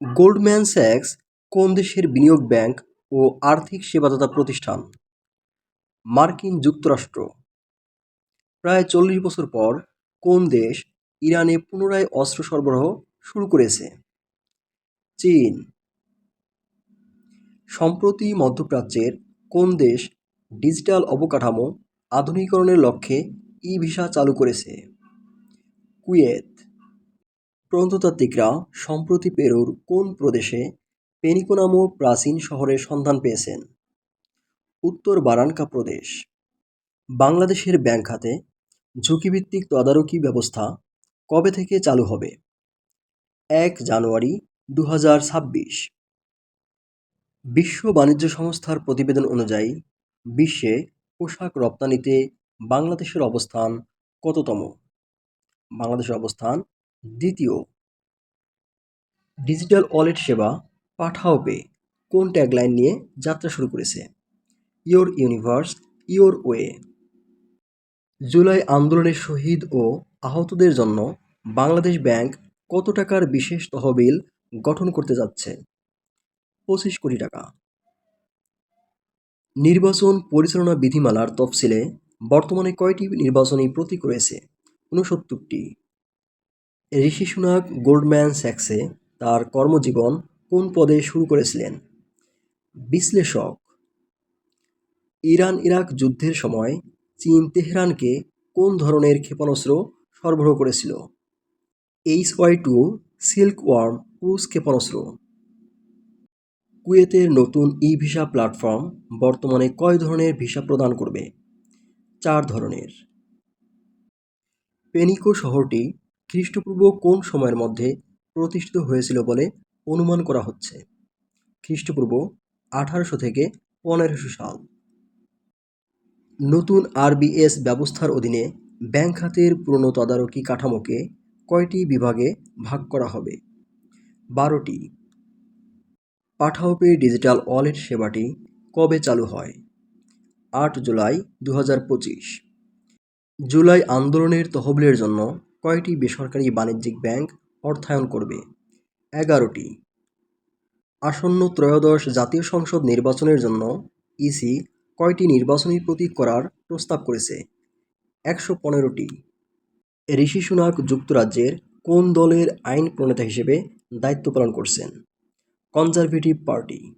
Goldman sax কোন দেশের বিনিয়োগ ব্যাংক ও আর্থিক সেবাদাতা প্রতিষ্ঠান? মার্কিন যুক্তরাষ্ট্র। প্রায় চল্লিশ বছর পর কোন দেশ ইরানে পুনরায় অস্ত্র সরবরাহ শুরু করেছে? চীন। সম্প্রতি মধ্যপ্রাচ্যের কোন দেশ ডিজিটাল অবকাঠামো আধুনিকরণের লক্ষ্যে ই ভিসা চালু করেছে? কুয়েত। প্রত্নতাত্ত্বিকরা সম্প্রতি পেরুর কোন প্রদেশে পেনিকো নামক প্রাচীন শহরের সন্ধান পেয়েছেন? উত্তর বারানকা প্রদেশ। বাংলাদেশের ব্যাংক খাতে ঝুঁকিভিত্তিক তদারকি ব্যবস্থা কবে থেকে চালু হবে? এক জানুয়ারি দু বিশ্ব বাণিজ্য সংস্থার প্রতিবেদন অনুযায়ী বিশ্বে পোশাক রপ্তানিতে বাংলাদেশের অবস্থান কততম? বাংলাদেশের অবস্থান দ্বিতীয় ডিজিটাল ওয়ালেট সেবা পাঠাও পে কোন ট্যাগলাইন নিয়ে যাত্রা শুরু করেছে? Your universe your way July আন্দোলনের শহীদ ও আহতদের জন্য বাংলাদেশ ব্যাংক কত টাকার বিশেষ তহবিল গঠন করতে যাচ্ছে? পঁচিশ কোটি টাকা। নির্বাচন পরিচালনা বিধিমালার তফসিলে বর্তমানে কয়টি নির্বাচনী প্রতীক রয়েছে? ঊনসত্তরটি। ঋষি সুনাক গোল্ডম্যান স্যাক্সে তার কর্মজীবন কোন পদে শুরু করেছিলেন? বিশ্লেষক, ইরান ইরাক যুদ্ধের সময় চীন তেহরানকে কোন ধরনের ক্ষেপণাস্ত্র সরবরাহ করেছিল? H Y two silkworm cruise ক্ষেপণাস্ত্র। কুয়েতের নতুন ই ভিসা প্ল্যাটফর্ম বর্তমানে কয় ধরনের ভিসা প্রদান করবে? চার ধরনের। পেনিকো শহরটি খ্রিস্টপূর্ব কোন সময়ের মধ্যে প্রতিষ্ঠিত হয়েছিল বলে অনুমান করা হচ্ছে? খ্রিস্টপূর্ব আঠারোশো থেকে পনেরোশো সাল। নতুন আরবিএস ব্যবস্থার অধীনে ব্যাংক খাতের পুরনো তদারকি কাঠামোকে কয়টি বিভাগে ভাগ করা হবে? বারোটি। পাঠাও পে ডিজিটাল ওয়ালেট সেবাটি কবে চালু হয়? আট জুলাই দু জুলাই আন্দোলনের তহবিলের জন্য কয়টি বেসরকারি বাণিজ্যিক ব্যাংক অর্থায়ন করবে? এগারোটি। আসন্ন ত্রয়োদশ জাতীয় সংসদ নির্বাচনের জন্য ইসি কয়টি নির্বাচনী প্রতীক করার প্রস্তাব করেছে? একশো পনেরোটি। ঋষি সুনাক যুক্তরাজ্যের কোন দলের আইন প্রণেতা হিসেবে দায়িত্ব পালন করছেন? Conservative Party.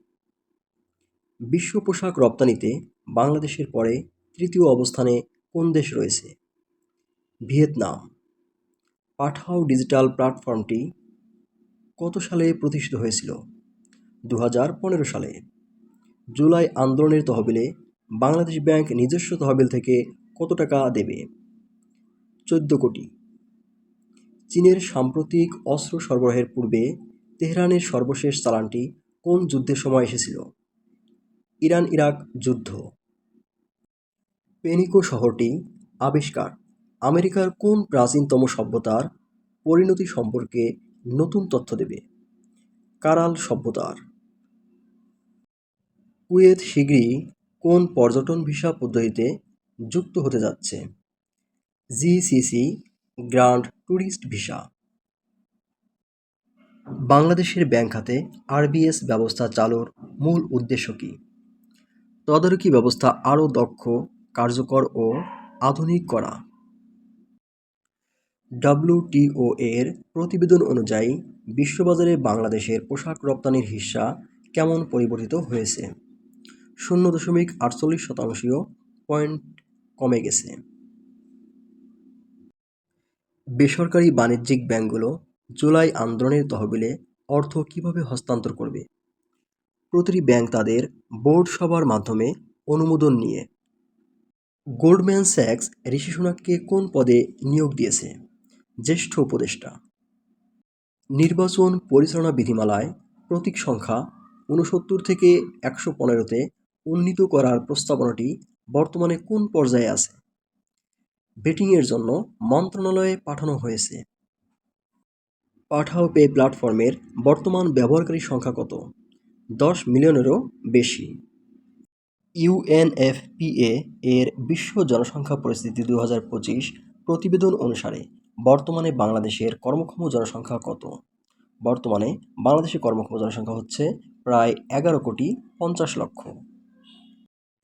বিশ্ব পোশাক রপ্তানিতে বাংলাদেশের পরে তৃতীয় অবস্থানে কোন দেশ রয়েছে? ভিয়েতনাম। পাঠাও ডিজিটাল প্ল্যাটফর্মটি কত সালে প্রতিষ্ঠিত হয়েছিল? দু হাজার পনেরো সালে। জুলাই আন্দোলনের তহবিলে বাংলাদেশ ব্যাংক নিজস্ব তহবিল থেকে কত টাকা দেবে? চোদ্দ কোটি। চীনের সাম্প্রতিক অস্ত্র সরবরাহের পূর্বে তেহরানের সর্বশেষ চালানটি কোন যুদ্ধের সময় এসেছিল? ইরান ইরাক যুদ্ধ। পেনিকো শহরটি আবিষ্কার। আমেরিকার কোন প্রাচীনতম সভ্যতার পরিণতি সম্পর্কে নতুন তথ্য দেবে? কারাল সভ্যতার। কুয়েত শীঘ্রই কোন পর্যটন ভিসা পদ্ধতিতে যুক্ত হতে যাচ্ছে? GCC grand tourist visa. বাংলাদেশের ব্যাংক খাতে আরবিএস ব্যবস্থা চালুর মূল উদ্দেশ্য কী? তদারকি ব্যবস্থা আরও দক্ষ, কার্যকর ও আধুনিক করা। ডাব্লিউটিও এর প্রতিবেদন অনুযায়ী, বিশ্ববাজারে বাংলাদেশের পোশাক রপ্তানির হিস্সা কেমন পরিবর্তিত হয়েছে? শূন্য দশমিক আটচল্লিশ শতাংশীয় পয়েন্ট কমে গেছে। বেসরকারি বাণিজ্যিক ব্যাংকগুলো জুলাই আন্দোলনের তহবিলে অর্থ কীভাবে হস্তান্তর করবে? প্রতিটি ব্যাংক তাদের বোর্ড সভার মাধ্যমে অনুমোদন নিয়ে। গোল্ডম্যান স্যাক্স ঋষি সুনাককে কোন পদে নিয়োগ দিয়েছে? জ্যেষ্ঠ উপদেষ্টা। নির্বাচন পরিচালনা বিধিমালায় প্রতীক সংখ্যা ঊনসত্তর থেকে একশো পনেরোতে উন্নীত করার প্রস্তাবনাটি বর্তমানে কোন পর্যায়ে আছে? বেটিংয়ের জন্য মন্ত্রণালয়ে পাঠানো হয়েছে। পাঠাও পে প্ল্যাটফর্মের বর্তমান ব্যবহারকারী সংখ্যা কত? দশ মিলিয়নেরও বেশি। ইউএনএফপিএ এর বিশ্ব জনসংখ্যা পরিস্থিতি দু হাজার পঁচিশ প্রতিবেদন অনুসারে বর্তমানে বাংলাদেশের কর্মক্ষম জনসংখ্যা কত? বর্তমানে বাংলাদেশের কর্মক্ষম জনসংখ্যা হচ্ছে প্রায় এগারো কোটি পঞ্চাশ লক্ষ।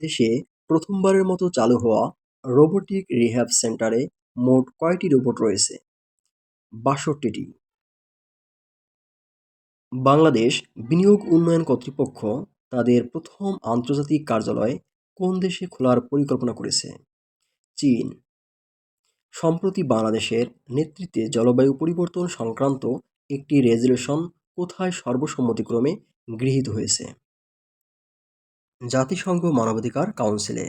দেশে প্রথমবারের মতো চালু হওয়া রোবোটিক রিহ্যাব সেন্টারে মোট কয়টি রোবট রয়েছে? বাষট্টিটি। বাংলাদেশ বিনিয়োগ উন্নয়ন কর্তৃপক্ষ তাদের প্রথম আন্তর্জাতিক কার্যালয় কোন দেশে খোলার পরিকল্পনা করেছে? চীন। সম্প্রতি বাংলাদেশের নেতৃত্বে জলবায়ু পরিবর্তন সংক্রান্ত একটি রেজলিউশন কোথায় সর্বসম্মতিক্রমে গৃহীত হয়েছে? জাতিসংঘ মানবাধিকার কাউন্সিলে।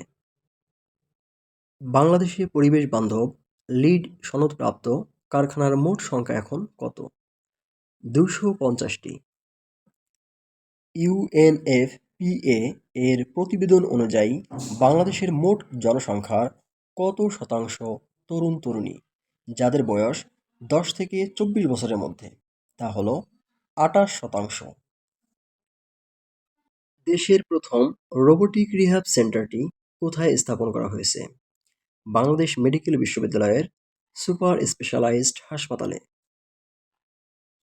বাংলাদেশে পরিবেশ বান্ধব লিড সনদপ্রাপ্ত কারখানার মোট সংখ্যা এখন কত? দুশো পঞ্চাশটি। ইউএনএফপিএ এর প্রতিবেদন অনুযায়ী বাংলাদেশের মোট জনসংখ্যার কত শতাংশ তরুণ তরুণী, যাদের বয়স দশ থেকে চব্বিশ বছরের মধ্যে, তা হল আটাশ শতাংশ। দেশের প্রথম রোবোটিক রিহ্যাব সেন্টারটি কোথায় স্থাপন করা হয়েছে? বাংলাদেশ মেডিকেল বিশ্ববিদ্যালয়ের সুপার স্পেশালাইজড হাসপাতালে।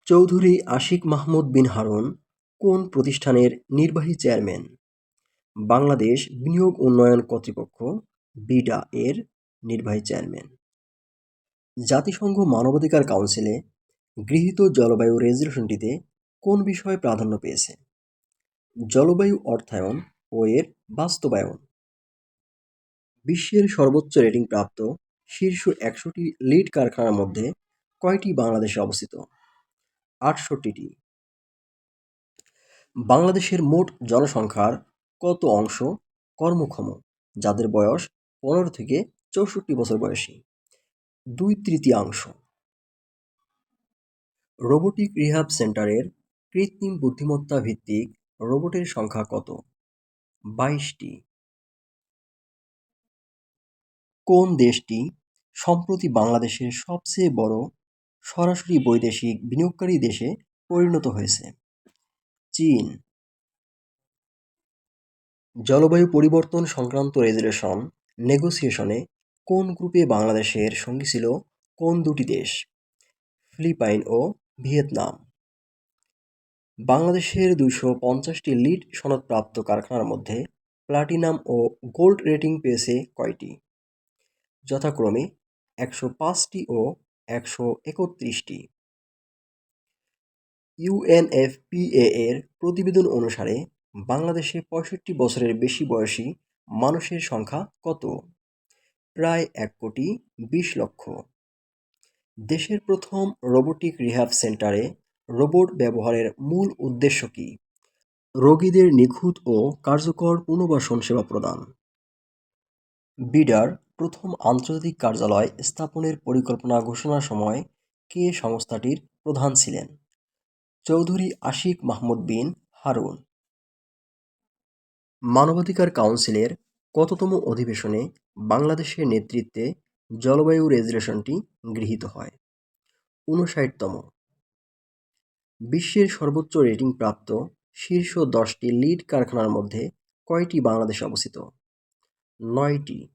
চৌধুরী আশিক মাহমুদ বিন হারুন কোন প্রতিষ্ঠানের নির্বাহী চেয়ারম্যান? বাংলাদেশ বিনিয়োগ উন্নয়ন কর্তৃপক্ষ, বিডা এর নির্বাহী চেয়ারম্যান। জাতিসংঘ মানবাধিকার কাউন্সিলে গৃহীত জলবায়ু রেজলিউশনটিতে কোন বিষয়ে প্রাধান্য পেয়েছে? জলবায়ু অর্থায়ন ও এর বাস্তবায়ন। বিশ্বের সর্বোচ্চ রেটিং প্রাপ্ত শীর্ষ একশোটি লিড কারখানার মধ্যে কয়টি বাংলাদেশে অবস্থিত? আটষট্টিটি। বাংলাদেশের মোট জনসংখ্যার কত অংশ কর্মক্ষম, যাদের বয়স পনেরো থেকে চৌষট্টি বছর বয়সী। দুই তৃতীয়াংশ। রোবোটিক রিহাব সেন্টারের কৃত্রিম বুদ্ধিমত্তা ভিত্তিক রোবটের সংখ্যা কত? বাইশটি। কোন দেশটি সম্প্রতি বাংলাদেশের সবচেয়ে বড় সরাসরি বৈদেশিক বিনিয়োগকারী দেশে পরিণত হয়েছে? চীন। জলবায়ু পরিবর্তন সংক্রান্ত রেজুলেশন নেগোসিয়েশনে কোন গ্রুপে বাংলাদেশের সঙ্গী ছিল কোন দুটি দেশ? ফিলিপাইন ও ভিয়েতনাম। বাংলাদেশের দুশো পঞ্চাশটি লিড সনদপ্রাপ্ত কারখানার মধ্যে প্লাটিনাম ও গোল্ড রেটিং পেয়েছে কয়টি? যথাক্রমে একশো পাঁচটি ও একশো একত্রিশটি। ইউএনএফপিএ এর প্রতিবেদন অনুসারে বাংলাদেশে পঁয়ষট্টি বছরের বেশি বয়সী মানুষের সংখ্যা কত? প্রায় এক কোটি বিশ লক্ষ। দেশের প্রথম রোবোটিক রিহাব সেন্টারে রোবট ব্যবহারের মূল উদ্দেশ্য কি? রোগীদের নিখুঁত ও কার্যকর পুনর্বাসন সেবা প্রদান। বিডার, প্রথম আন্তর্জাতিক কার্যালয় স্থাপনের পরিকল্পনা ঘোষণার সময় কে সংস্থাটির প্রধান ছিলেন? চৌধুরী আশিক মাহমুদ বিন হারুন। মানবাধিকার কাউন্সিলের কততম অধিবেশনে বাংলাদেশের নেতৃত্বে জলবায়ু রেজুলেশনটি গৃহীত হয়? উনষাটতম বিশ্বের সর্বোচ্চ রেটিং প্রাপ্ত শীর্ষ দশটি লিড কারখানার মধ্যে কয়টি বাংলাদেশে অবস্থিত? নয়টি।